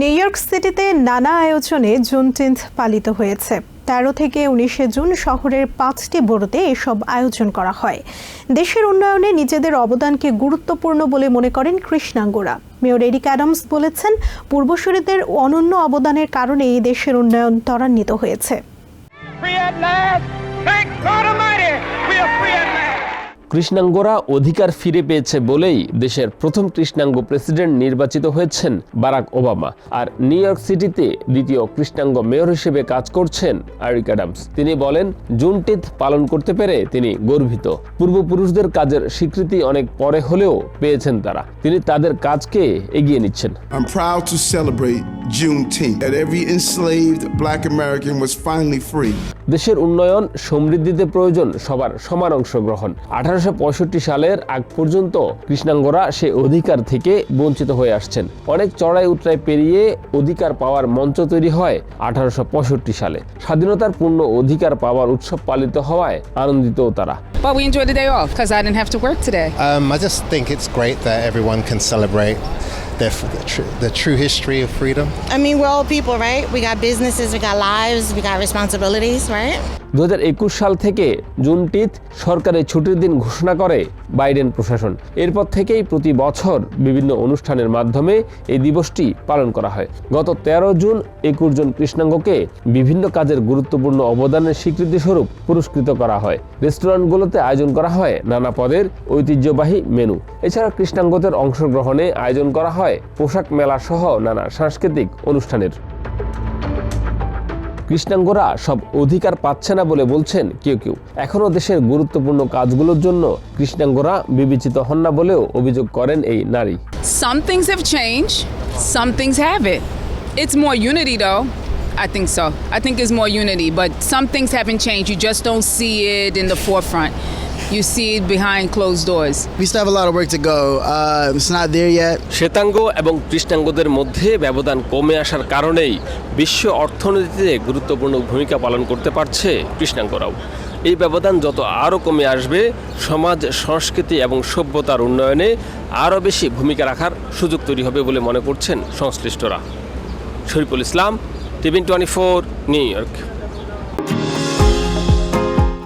New York সিটিতে নানা আয়োজনে জুন টেন্থ পালিত হয়েছে। তেরো থেকে উনিশে জুন শহরের পাঁচটি বড়তে এসব আয়োজন করা হয়। দেশের উন্নয়নে নিজেদের অবদানকে গুরুত্বপূর্ণ বলে মনে করেন কৃষ্ণাঙ্গরা। মেয়র এরিক অ্যাডামস বলেছেন, পূর্বসূরিদের অনন্য অবদানের কারণে এই দেশের উন্নয়ন ত্বরান্বিত হয়েছে। কৃষ্ণাঙ্গরা অধিকার ফিরে পেয়েছে বলেই দেশের প্রথম কৃষ্ণাঙ্গ প্রেসিডেন্ট নির্বাচিত হয়েছেন বারাক ওবামা। আর নিউ ইয়র্ক সিটিতে দ্বিতীয় কৃষ্ণাঙ্গ মেয়র হিসেবে কাজ করছেন আরিক অ্যাডামস। তিনি বলেন জুনটিথ পালন করতে পেরে তিনি গর্বিত। পূর্বপুরুষদের কাজের স্বীকৃতি অনেক পরে হলেও পেয়েছেন তারা। তিনি তাদের কাজকে এগিয়ে নিচ্ছেন। I'm proud to celebrate Juneteenth, that every enslaved black American was finally free. দেশের উন্নয়ন সমৃদ্ধিতে প্রয়োজন সবার সমান অংশগ্রহণ। আঠারোশো পঁয়ষট্টি সালের আগ পর্যন্ত কৃষ্ণাঙ্গরা সে অধিকার থেকে বঞ্চিত হয়ে আসছেন। অনেক চড়াই উতরাই পেরিয়ে অধিকার পাওয়ার মঞ্চ তৈরি হয় আঠারোশো পঁয়ষট্টি সালে। স্বাধীনতার পূর্ণ অধিকার পাওয়ার উৎসব পালিত হওয়ায় আনন্দিতও তারা। But we enjoyed the day off because I didn't have to work today. Um, I just think it's great that everyone can celebrate. Their, the, tr- the true history of freedom. I mean, we're all people, right? We got businesses, we got lives, we got responsibilities, right? দু হাজার একুশ সাল থেকে জুনটিথ সরকারের ছুটির দিন ঘোষণা করে বাইডেন প্রশাসন এরপর থেকেই প্রতি বছর বিভিন্ন অনুষ্ঠানের মাধ্যমে এই দিবসটি পালন করা হয় গত ১৩ জুন একুশ জন কৃষ্ণাঙ্গকে বিভিন্ন কাজের গুরুত্বপূর্ণ অবদানের স্বীকৃতি স্বরূপ পুরস্কৃত করা হয় রেস্টুরেন্টগুলোতে আয়োজন করা হয় নানা পদের ঐতিহ্যবাহী মেনু এছাড়া কৃষ্ণাঙ্গদের অংশগ্রহণে আয়োজন করা হয় পোশাক মেলা সহ নানা সাংস্কৃতিক অনুষ্ঠানের কৃষ্ণাঙ্গরা সব অধিকার পাচ্ছে না বলে বলছেন কেউ কেউ এখনও দেশের গুরুত্বপূর্ণ কাজগুলোর জন্য কৃষ্ণাঙ্গরা বিবেচিত হন না বলেও অভিযোগ করেন এই নারী Some things have changed, some things haven't. It's more unity though. I think so. I think it's more unity, but some things haven't changed. You just don't see it in the forefront. You see it behind closed doors. We still have a lot of work to go. Uh, it's not there yet. শ্বেতাঙ্গ এবং কৃষ্ণাঙ্গদের মধ্যে ব্যবধান কমে আসার কারণেই বিশ্ব অর্থনীতিতে গুরুত্বপূর্ণ ভূমিকা পালন করতে পারছে কৃষ্ণাঙ্গরাও এই ব্যবধান যত আরও কমে আসবে সমাজ সংস্কৃতি এবং সভ্যতার উন্নয়নে আরও বেশি ভূমিকা রাখার সুযোগ তৈরি হবে বলে মনে করছেন সংশ্লিষ্টরা Shariful Islam TVN twenty four New York